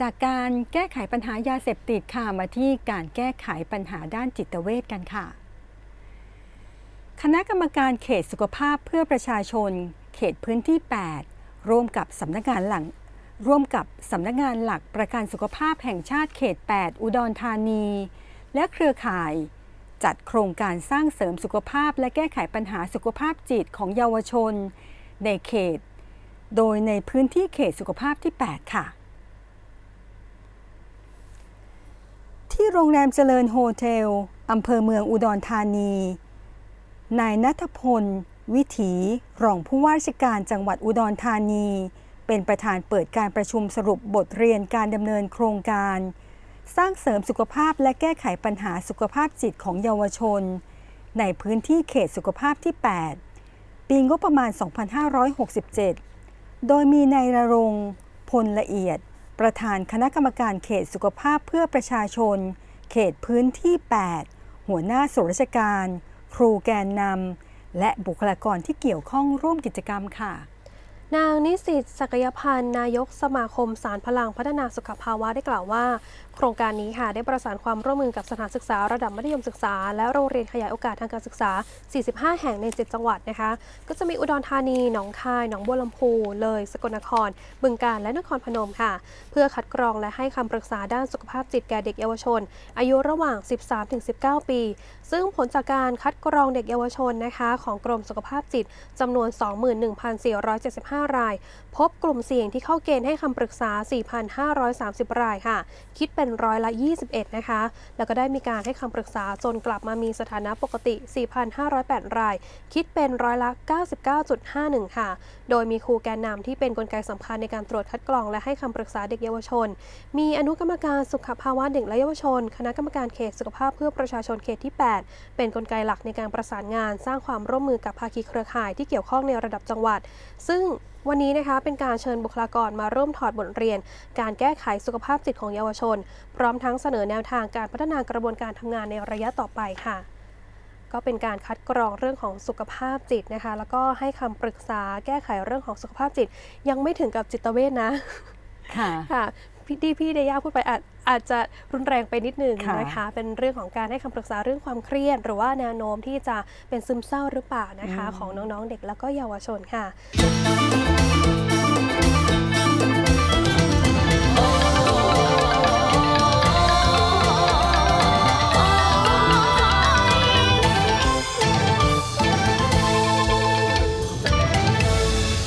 จากการแก้ไขปัญหายาเสพติดค่ะมาที่การแก้ไขปัญหาด้านจิตเวชกันค่ะ คณะกรรมการเขตสุขภาพเพื่อประชาชน เขตพื้นที่ 8 ร่วมกับสำนักงานหลัง ร่วมกับสำนักงานหลักประกันสุขภาพแห่งชาติเขต 8 อุดรธานี และเครือข่าย จัดโครงการสร้างเสริมสุขภาพ และแก้ไขปัญหาสุขภาพจิตของเยาวชน ในเขต โดยในพื้นที่เขตสุขภาพที่ 8 ค่ะ ที่โรงแรมเจริญโฮเทล อำเภอเมืองอุดรธานี นายนัทพล วิถีรองผู้ว่าราชการจังหวัดอุดรธานี เป็นประธานเปิดการประชุมสรุปบทเรียนการดำเนินโครงการ สร้างเสริมสุขภาพและแก้ไขปัญหาสุขภาพจิตของเยาวชน ในพื้นที่เขตสุขภาพที่ 8 ปีงบประมาณ 2567 โดยมีนายระรงพลละเอียด ประธานคณะกรรมการเขตสุขภาพเพื่อประชาชน เขตพื้นที่ 8 หัวหน้าส่วนราชการ ครูแกนนำและบุคลากรที่เกี่ยวข้องร่วมกิจกรรมค่ะ นางนิสิตศักยพันธ์นายกสมาคมสารพลังพัฒนาสุขภาวะได้กล่าวว่า โครงการนี้ค่ะได้ประสานความร่วมมือกับสถานศึกษาระดับมัธยมศึกษา และโรงเรียนขยายโอกาสทางการศึกษา 45 แห่งใน 7 จังหวัดนะคะ ก็จะมีอุดรธานี หนองคาย หนองบัวลำพู เลย สกลนคร บึงกาฬและนครพนมค่ะ เพื่อคัดกรองและให้คำปรึกษาด้านสุขภาพจิตแก่เด็กเยาวชน อายุระหว่าง 13-19 ปี ซึ่งผลจากการคัดกรองเด็กเยาวชนนะคะ ของกรมสุขภาพจิตจำนวน 21,475ราย พบกลุ่มเสี่ยงที่เข้าเกณฑ์ให้คำปรึกษา 4,530 รายค่ะ คิดเป็นร้อยละ 21 นะคะ แล้วก็ได้มีการให้คำปรึกษาจนกลับมามีสถานะปกติ 4,508 ราย คิดเป็นร้อยละ 99.51 ค่ะ โดยมีครูแกนนำที่เป็นกลไกสำคัญในการตรวจคัดกรองและให้คำปรึกษาเด็กเยาวชน มีอนุกรรมการสุขภาวะเด็กและเยาวชน คณะกรรมการเขตสุขภาพเพื่อประชาชนเขตที่ 8 เป็นกลไกหลักในการประสานงาน สร้างความร่วมมือกับภาคีเครือข่ายที่เกี่ยวข้องในระดับจังหวัด ซึ่ง วันนี้นะคะเป็นการเชิญบุคลากรมาร่วมถอดบทเรียน การแก้ไขสุขภาพจิตของเยาวชน พร้อมทั้งเสนอแนวทางการพัฒนากระบวนการทำงานในระยะต่อไปค่ะก็เป็นการคัดกรองเรื่องของสุขภาพจิตนะคะ แล้วก็ให้คำปรึกษาแก้ไขเรื่องของสุขภาพจิต ยังไม่ถึงกับจิตเวชนะค่ะค่ะ พี่ที่พี่เดย่าพูดไปอาจอาจจะรุนแรงไปนิดนึงค่ะนะคะ เป็นเรื่องของการให้คำปรึกษาเรื่องความเครียด หรือว่าแนวโน้มที่จะเป็นซึมเศร้าหรือเปล่านะคะของน้องๆเด็กแล้วก็เยาวชนค่ะ